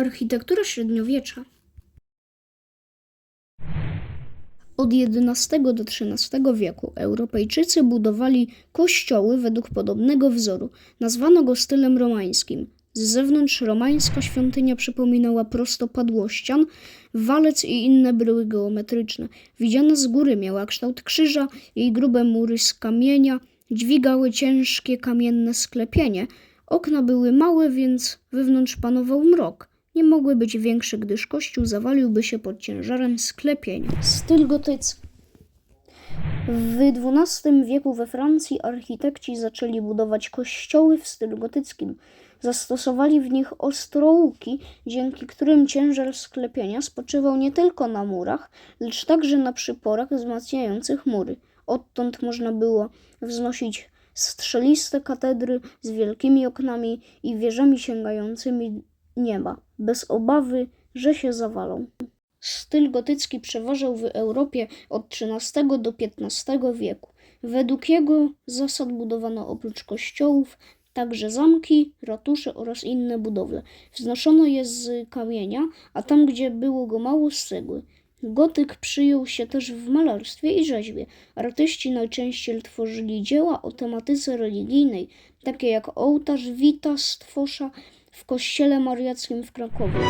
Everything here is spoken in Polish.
Architektura średniowiecza. Od XI do XIII wieku Europejczycy budowali kościoły według podobnego wzoru. Nazwano go stylem romańskim. Z zewnątrz romańska świątynia przypominała prostopadłościan, walec i inne bryły geometryczne. Widziana z góry miała kształt krzyża, jej grube mury z kamienia dźwigały ciężkie kamienne sklepienie. Okna były małe, więc wewnątrz panował mrok. Nie mogły być większe, gdyż kościół zawaliłby się pod ciężarem sklepienia. Styl gotycki. W XII wieku we Francji architekci zaczęli budować kościoły w stylu gotyckim. Zastosowali w nich ostrołuki, dzięki którym ciężar sklepienia spoczywał nie tylko na murach, lecz także na przyporach wzmacniających mury. Odtąd można było wznosić strzeliste katedry z wielkimi oknami i wieżami sięgającymi nieba, bez obawy, że się zawalą. Styl gotycki przeważał w Europie od XIII do XV wieku. Według jego zasad budowano oprócz kościołów także zamki, ratusze oraz inne budowle. Wznoszono je z kamienia, a tam, gdzie było go mało, z cegły. Gotyk przyjął się też w malarstwie i rzeźbie. Artyści najczęściej tworzyli dzieła o tematyce religijnej, takie jak ołtarz Wita Stwosza w kościele mariackim w Krakowie.